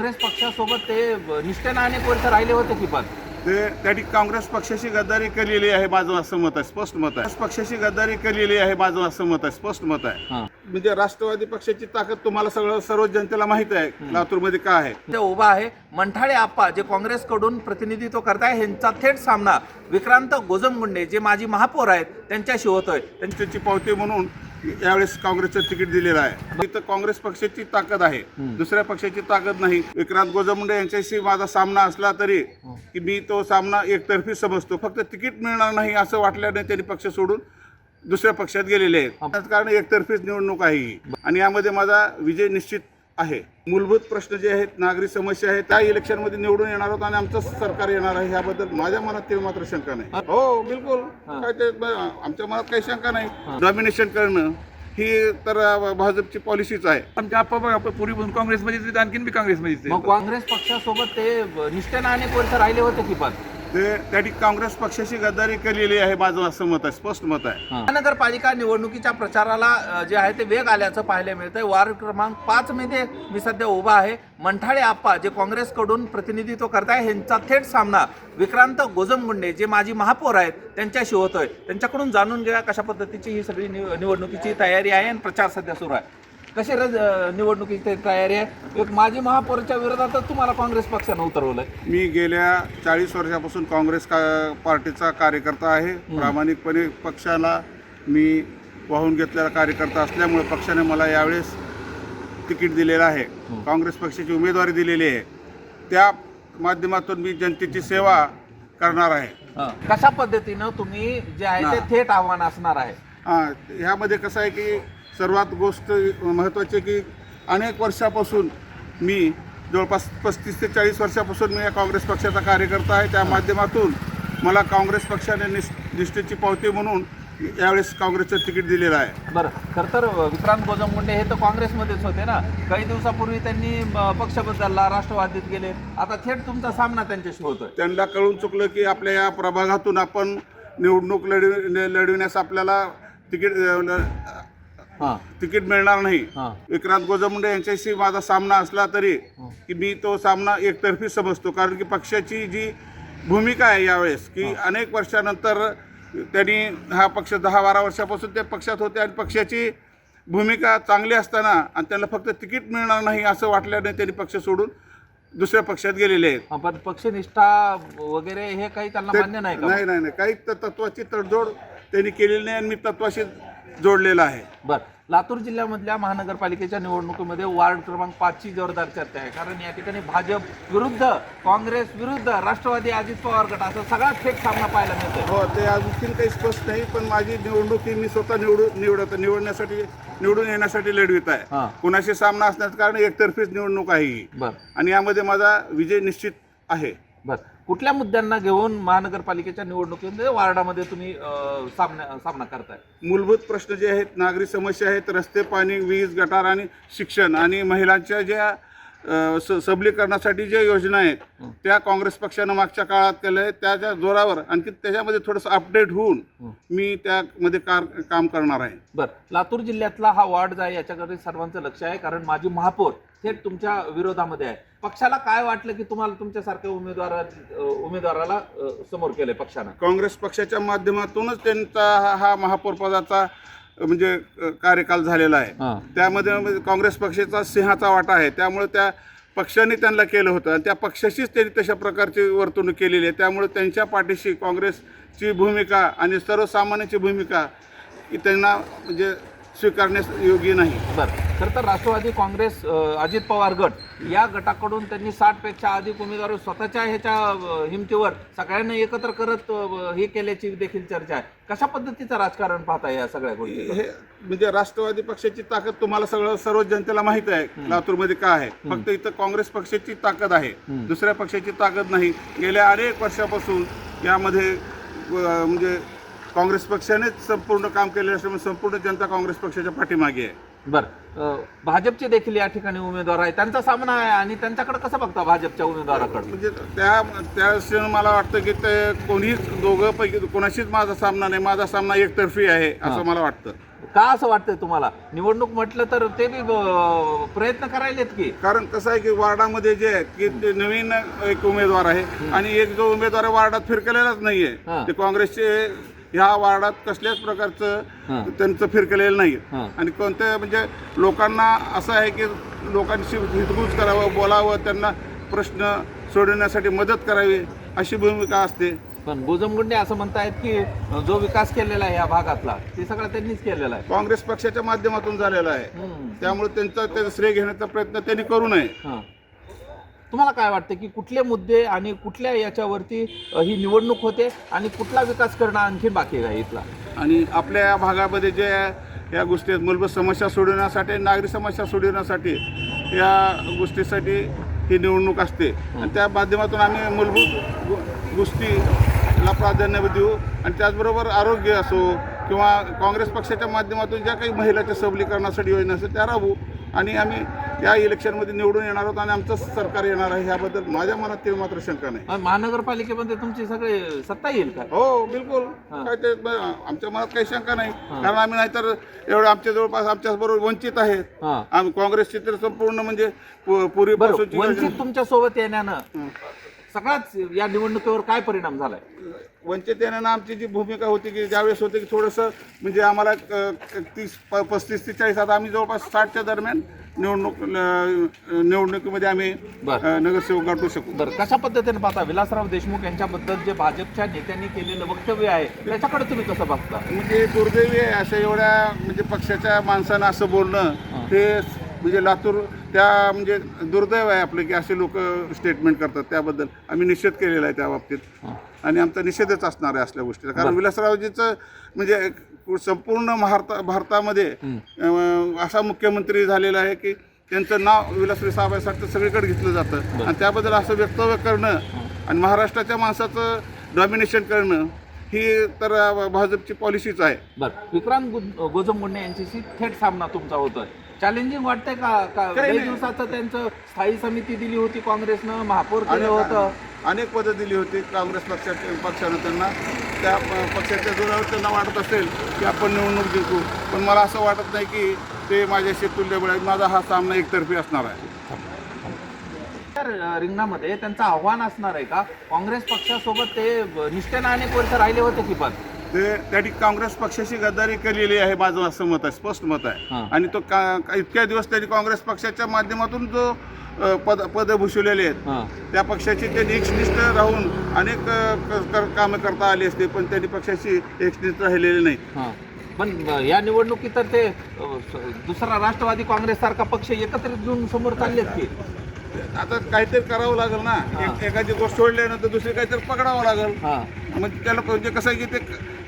काँग्रेस पक्षासोबत ते निष्ठेनं अनेक वर्ष राहिले होते की पण? ते त्यांनी काँग्रेस पक्षाशी गद्दारी केलेली आहे माझं असं मत आहे स्पष्ट मत आहे. पक्षाशी गद्दारी केलेली आहे माझं असं मत आहे स्पष्ट मत आहे. हां. म्हणजे राष्ट्रवादी पक्षाची ताकद तुम्हाला सगळं सर्व जनतेला माहीत आहे लातूरमध्ये काय आहे. ते उभा आहे. मंठाळे आप्पा जे काँग्रेसकडून प्रतिनिधित्व करताय ह्यांचा थेट सामना विक्रांत गोजमगुंडे जे माजी महापौर आहेत त्यांच्याशी होतोय. त्यांची पावती म्हणून यावेळेस काँग्रेसचं तिकीट दिलेलं आहे. इथं काँग्रेस पक्षाची ताकद आहे. दुसऱ्या पक्षाची ताकद नाही. विक्रांत गोजमुंडे यांच्याशी माझा सामना असला तरी की मी तो सामना एकतर्फी समजतो. फक्त तिकीट मिळणार नाही असं वाटल्याने त्यांनी पक्ष सोडून दुसऱ्या पक्षात गेलेले आहेत. कारण एकतर्फीच निवडणूक आहे ही. आणि यामध्ये माझा विजय निश्चित आहे. मूलभूत प्रश्न जे आहेत नागरी समस्या आहेत त्या इलेक्शनमध्ये निवडून येणार आहोत आणि आमचं सरकार येणार आहे याबद्दल माझ्या मनात ते मात्र शंका नाही. हो. बिलकुल. काय ते आमच्या मनात काही शंका नाही. डॉमिनेशन करणं ही तर भाजपची पॉलिसीच आहे. आमच्या आप्पा काँग्रेसमध्येच आहेत, आणखीन बी. मग काँग्रेस पक्षासोबत ते निष्ठेनं अनेक वर्ष राहिले होते की पण. ते त्यांनी काँग्रेस पक्षाशी गद्दारी केलेली आहे माझं असं मत आहे स्पष्ट मत आहे. महानगरपालिका निवडणुकीच्या प्रचाराला जे आहे ते वेग आल्याचं पाहायला मिळतंय. वार्ड क्रमांक पाच मध्ये मी सध्या उभा आहे. मंठाळे आप्पा जे काँग्रेसकडून प्रतिनिधित्व करताय ह्यांचा थेट सामना विक्रांत गोजमगुंडे जे माजी महापौर आहेत त्यांच्याशी होतोय. त्यांच्याकडून जाणून घ्या कशा पद्धतीची ही सगळी निवडणुकीची तयारी आहे आणि प्रचार सध्या सुरू आहे. कशी रज निवडणुकीची तयारी आहे? एक माजी महापौरच्या विरोधातच तुम्हाला काँग्रेस पक्षानं उतरवलंय. मी गेल्या चाळीस वर्षापासून काँग्रेस का पार्टीचा कार्यकर्ता आहे. प्रामाणिकपणे पक्षाला मी वाहून घेतलेला कार्यकर्ता असल्यामुळे पक्षाने मला यावेळेस तिकीट दिलेलं आहे. काँग्रेस पक्षाची उमेदवारी दिलेली आहे. त्या माध्यमातून मी जनतेची सेवा करणार आहे. कशा पद्धतीनं तुम्ही जे आहे ते थेट आव्हान असणार आहे? हां. ह्यामध्ये कसं आहे की सर्वात गोष्ट महत्त्वाची आहे की अनेक वर्षापासून मी जवळपास पस्तीस ते चाळीस वर्षापासून मी या काँग्रेस पक्षाचा कार्यकर्ता आहे. त्या माध्यमातून मला काँग्रेस पक्षाने निष् निष्ठेची पावती म्हणून यावेळेस काँग्रेसचं तिकीट दिलेलं आहे. बरं. खरं तर विक्रांत गोजमगुंडे हे तर काँग्रेसमध्येच होते ना? काही दिवसापूर्वी त्यांनी पक्ष बदलला राष्ट्रवादीत गेले. आता थेट तुमचा सामना त्यांच्याशी होतोय. त्यांना कळून चुकलं की आपल्या या प्रभागातून आपण निवडणूक लढव लढविण्यास आपल्याला तिकीट तिकीट मिळणार नाही. विक्रांत गोजमुंडे यांच्याशी माझा सामना असला तरी की मी तो सामना एकतर्फी समजतो. कारण की पक्षाची जी भूमिका आहे यावेळेस की अनेक वर्षानंतर त्यांनी हा पक्ष दहा बारा वर्षापासून ते पक्षात होते आणि पक्षाची भूमिका चांगली असताना आणि त्यांना फक्त तिकीट मिळणार नाही असं वाटल्याने त्यांनी पक्ष सोडून दुसऱ्या पक्षात गेलेले आहेत. पण पक्षनिष्ठा वगैरे हे काही त्यांना मान्य नाही नाही नाही नाही. काही तत्वाची तडजोड त्यांनी केलेली नाही आणि मी तत्वाशी जोडलेला आहे. बरं. लातूर जिल्ह्यामधल्या महानगरपालिकेच्या निवडणुकीमध्ये वार्ड क्रमांक पाचची जोरदार चर्चा आहे. कारण या ठिकाणी भाजप विरुद्ध काँग्रेस विरुद्ध राष्ट्रवादी अजित पवार गट असं सगळा थेट सामना पाहायला मिळतोय. हो ते आणखीन काही स्पष्ट नाही पण माझी निवडणूक ही मी स्वतः निवडून निवडत निवडण्यासाठी निवडून येण्यासाठी लढवित. आहे. कुणाशी सामना असण्याचं कारण एकतर्फीच निवडणूक आहे ही. बरं. आणि यामध्ये माझा विजय निश्चित आहे. बरं. कुठल्या मुद्द्यांना घेऊन महानगरपालिकेच्या निवडणुकीमध्ये म्हणजे वार्डामध्ये तुम्ही सामना सामना करताय? मूलभूत प्रश्न जे आहेत नागरी समस्या आहेत रस्ते पाणी वीज गटार आणि शिक्षण आणि महिलांच्या ज्या स- सबलीकरणासाठी ज्या योजना आहेत त्या काँग्रेस पक्षानं मागच्या काळात केल्या आहेत. त्याच्या जोरावर आणखी त्याच्यामध्ये थोडंसं अपडेट होऊन मी त्यामध्ये कार काम करणार आहे. बरं. लातूर जिल्ह्यातला हा वॉर्ड जो आहे याच्याकडे सर्वांचं लक्ष आहे. कारण माझी महापौर थेट तुमच्या विरोधामध्ये आहे. पक्षाला काय वाटलं की तुम्हाला तुमच्यासारख्या उमेदवारा उमेदवाराला समोर केलंय पक्षानं? काँग्रेस पक्षाच्या माध्यमातूनच त्यांचा हा- महापौर पदाचा अ, म्हणजे कार्यकाल झालेला आहे. त्यामध्ये काँग्रेस पक्षाचा सिंहाचा वाटा आहे. त्यामुळे त्या पक्षाने त्यांना केलं होतं. आणि त्या पक्षाशीच त्यांनी तशा प्रकारची वर्तणूक केलेली आहे. त्यामुळे त्यांच्या पाठीशी काँग्रेसची भूमिका आणि सर्वसामान्यांची भूमिका त्यांना म्हणजे स्वीकारण्यास योग्य नाही. बरं. खरं तर राष्ट्रवादी काँग्रेस अजित पवार गट या गटाकडून त्यांनी साठपेक्षा अधिक उमेदवार स्वतःच्या ह्याच्या हिमतीवर सगळ्यांना एकत्र करत हे केल्याची देखील चर्चा आहे. कशा पद्धतीचं राजकारण पाहताय या सगळ्या गोष्टी? हे म्हणजे राष्ट्रवादी पक्षाची ताकद तुम्हाला सगळं सर्व जनतेला माहीत आहे लातूरमध्ये काय आहे? फक्त इथं काँग्रेस पक्षाची ताकद आहे. दुसऱ्या पक्षाची ताकद नाही. गेल्या अनेक वर्षापासून यामध्ये म्हणजे काँग्रेस पक्षानेच संपूर्ण काम केलेलं असल्यामुळे संपूर्ण जनता काँग्रेस पक्षाच्या पाठीमागे आहे. बरं. भाजपचे देखील या ठिकाणी उमेदवार आहे त्यांचा सामना आहे आणि त्यांच्याकडे कसं बघता भाजपच्या उमेदवाराकडे म्हणजे त्या त्या दृष्टीनं मला वाटतं की ते कोणीच दोघं पैकी कोणाशीच माझा सामना नाही. माझा सामना एकतर्फी आहे असं मला वाटतं. का असं वाटतंय तुम्हाला? निवडणूक म्हटलं तर ते बी अं, प्रयत्न करायलेत की? कारण कसं आहे की वार्डामध्ये जे आहे की ते नवीन एक उमेदवार आहे आणि एक जो उमेदवार आहे वार्डात फिरकलेलाच हा. नाहीये ते काँग्रेसचे ह्या वार्डात कसल्याच. प्रकारचं त्यांचं फिरकलेलं नाही. आणि कोणत्या म्हणजे लोकांना असं आहे की लोकांशी हितगुज करावं बोलावं त्यांना प्रश्न सोडवण्यासाठी मदत करावी अशी भूमिका असते पण गोजमगुंडे असं म्हणतायत की जो विकास केलेला आहे या भागातला ते सगळं त्यांनीच केलेला आहे काँग्रेस पक्षाच्या माध्यमातून झालेला आहे. त्यामुळे त्यांचा त्याचं श्रेय घेण्याचा प्रयत्न त्यांनी करू नये हां. तुम्हाला काय वाटतं की कुठले मुद्दे आणि कुठल्या याच्यावरती ही निवडणूक होते आणि कुठला विकास करणं आणखी बाकी आहे इथला? आणि आपल्या या भागामध्ये जे या गोष्टी आहेत, मूलभूत समस्या सोडवण्यासाठी नागरी समस्या सोडवण्यासाठी या गोष्टीसाठी ही निवडणूक असते. आणि त्या माध्यमातून आम्ही मूलभूत गोष्टीला प्राधान्य देऊ. आणि त्याचबरोबर आरोग्य असो किंवा काँग्रेस पक्षाच्या माध्यमातून ज्या काही महिलाच्या सबलीकरणासाठी योजना असेल त्या राबवू. आणि आम्ही या इलेक्शनमध्ये निवडून येणार आहोत आणि आमचं सरकार येणार आहे ह्याबद्दल माझ्या मनात ते मात्र शंका नाही. महानगरपालिकेमध्ये तुमची सगळे सत्ता येईल का? हो बिलकुल. हा. काय ते ब- आमच्या मनात काही शंका नाही. कारण आम्ही नाहीतर एवढं आमच्या जवळपास आमच्या बरोबर वंचित आहेत. हां. आम्ही काँग्रेसची तर संपूर्ण म्हणजे पू- बरं पूर्वीपासूनची वंचित तुमच्यासोबत येण्यानं सगळाच या निवडणुकीवर काय परिणाम झालाय? वंचित येण्यानं आमची जी भूमिका होती की ज्यावेळेस होते की थोडंसं म्हणजे आम्हाला क- तीस प- पस्तीस ते चाळीस आता आम्ही जवळपास साठच्या दरम्यान निवडणूक निवडणुकीमध्ये आम्ही बरं. अ, नगरसेवक गाठू शकू. बरं कशा पद्धतीने पाहता विलासराव देशमुख यांच्याबद्दल जे भाजपच्या नेत्यांनी केलेलं वक्तव्य आहे त्याच्याकडे तुम्ही कसं बघता? म्हणजे दुर्दैवी आहे असं एवढ्या म्हणजे पक्षाच्या माणसानं असं बोलणं हे म्हणजे लातूर त्या म्हणजे दुर्दैव आहे आपलं की असे लोक स्टेटमेंट करतात त्याबद्दल. आम्ही निषेध केलेला आहे त्या बाबतीत. आणि आमचा निषेधच असणार आहे असल्या गोष्टीचा. कारण विलासरावजीचं म्हणजे संपूर्ण भारता भारतामध्ये असा मुख्यमंत्री झालेला आहे की त्यांचं नाव विलासराव साहेबांसाठी सगळीकडे घेतलं जातं. आणि त्याबद्दल असं वक्तव्य करणं आणि महाराष्ट्राच्या माणसाचं डॉमिनेशन करणं ही तर भाजपची पॉलिसीच आहे. बरं. विक्रांत गोजमगुंडे यांच्याशी थेट सामना तुमचा होतोय. चॅलेंजिंग वाटतंय का? का काही नाही. दिवसाचं त्यांचं स्थायी समिती दिली होती काँग्रेसनं महापौर केलं होतं. अनेक पदं दिली होती काँग्रेस पक्षाच्या पक्षानं त्यांना. त्या प- पक्षाच्या जोरावर त्यांना वाटत असेल की आपण निवडणूक जिंकू. पण मला असं वाटत नाही की ते माझ्याशी तुल्यबळ आहे माझा हा सामना एकतर्फी असणार आहे. तर अं, रिंगणामध्ये त्यांचं आव्हान असणार आहे का? काँग्रेस पक्षासोबत ते अं, निष्ठेनं अनेक वर्ष राहिले होते की पण. ते त्या काँग्रेस पक्षाशी गद्दारी केलेली आहे माझं असं मत आहे स्पष्ट मत आहे. आणि तो का इतक्या दिवस त्यांनी काँग्रेस पक्षाच्या माध्यमातून जो अ, पद पदं भूषवलेले आहेत त्या पक्षाची त्यांनी एकनिष्ठ राहून अनेक अ, क- क- कामं करता आली असते पण त्यांनी पक्षाशी एकनिष्ठ राहिलेले नाही. हां. पण अं, या निवडणुकीत तर ते अं, स- दुसरा राष्ट्रवादी काँग्रेस सारखा पक्ष एकत्रित घेऊन समोर चाललेत की? आता काहीतरी करावं लागेल ना. एक- एखादी गोष्ट सोडल्यानंतर दुसरी काहीतरी पकडावं लागेल. हां. मग त्याला म्हणजे कसं आहे की ते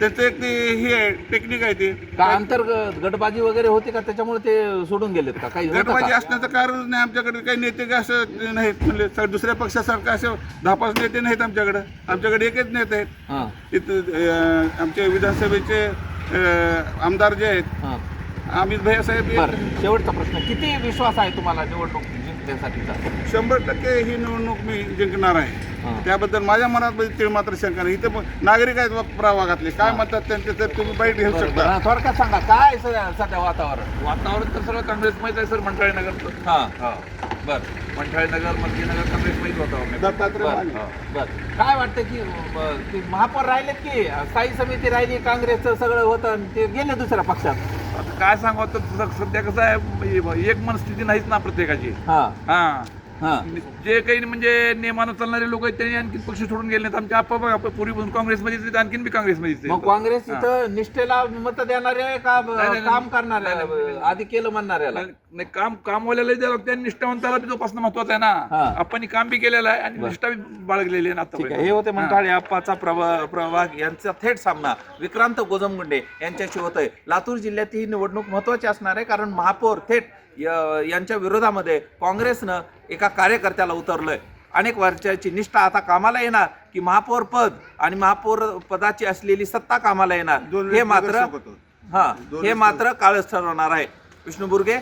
त्यांचं एक ते हे आहे टेक्निक आहे ते. का अंतर्गत गटबाजी वगैरे होती का? त्याच्यामुळे ते सोडून गेलेत का? काही होतं गटबाजी का? असण्याचं कारण नाही आमच्याकडे. काही नेते काय असं नाहीत. म्हणजे स- दुसऱ्या पक्षासारखं असे दहा पाच नेते नाहीत आमच्याकडे. आमच्याकडे एकच नेते आहेत. हां. इथं अं, आमचे विधानसभेचे अं, आमदार जे आहेत. हां. अमित भैया साहेब हे बरं. शेवटचा प्रश्न. किती विश्वास आहे तुम्हाला निवडणूक जिंकण्यासाठीचा शंभर टक्के ही निवडणूक मी जिंकणार आहे. त्याबद्दल माझ्या मनात तीळ मात्र शंका नाही इथे नागरिक आहेत प्रभागातले काय म्हणतात त्यांचे तर तुम्ही बाईट घेऊ शकता. थोडक्यात सांगा काय सध्या सध्या वातावरण? वातावरण तर सगळं काँग्रेसमध्येच आहे सर मंठाळे नगर हां. हा. बर. मंठाळे नगर मंत्रीनगर काँग्रेसमध्येच वातावरण आहे. दत्तात्रय बर काय वाटतं की महापौर राहिलेत की स्थायी समिती राहिली काँग्रेसचं सगळं होतं ते गेले दुसऱ्या पक्षात? आता काय सांगावं तर स- सध्या कसं आहे एक मनस्थिती नाहीच ना प्रत्येकाची. हां. जे काही म्हणजे नियमानं चालणारे लोक आहेत त्यांनी आणखी पक्ष सोडून गेले नाहीत आमच्या आप्पा बघा पूर्वीपासून काँग्रेसमध्येच आहेत, आणखीन बी. मग काँग्रेस. इथं निष्ठेला मत देणारे आहे का नाही, नाही, काम करणारे. आधी केलं म्हणणाऱ्याला नाही काम कामवाल्याला द्यावं लागतं आणि निष्ठावंताला बी जोपासणं महत्वाचं आहे हा. ना आपण काम बी केलेलं आहे आणि निष्ठा बी बाळगलेली आहे ना ठीक आहे आतापर्यंत. हे होते. मंठाळे आप्पाचा प्रभा प्रभाग यांचा थेट सामना विक्रांत गोजमगुंडे यांच्याशी होतोय लातूर जिल्ह्यात ही निवडणूक महत्वाची असणार आहे कारण महापौर थेट यांच्या विरोधामध्ये काँग्रेसनं एका कार्यकर्त्याला उतरलंय. अनेक वर्षाची निष्ठा आता कामाला येणार की महापौर पद आणि महापौर पदाची असलेली सत्ता कामाला येणार. हे मात्र. हा हे मात्र काळच ठरवणार आहे. विष्णू बुर्गे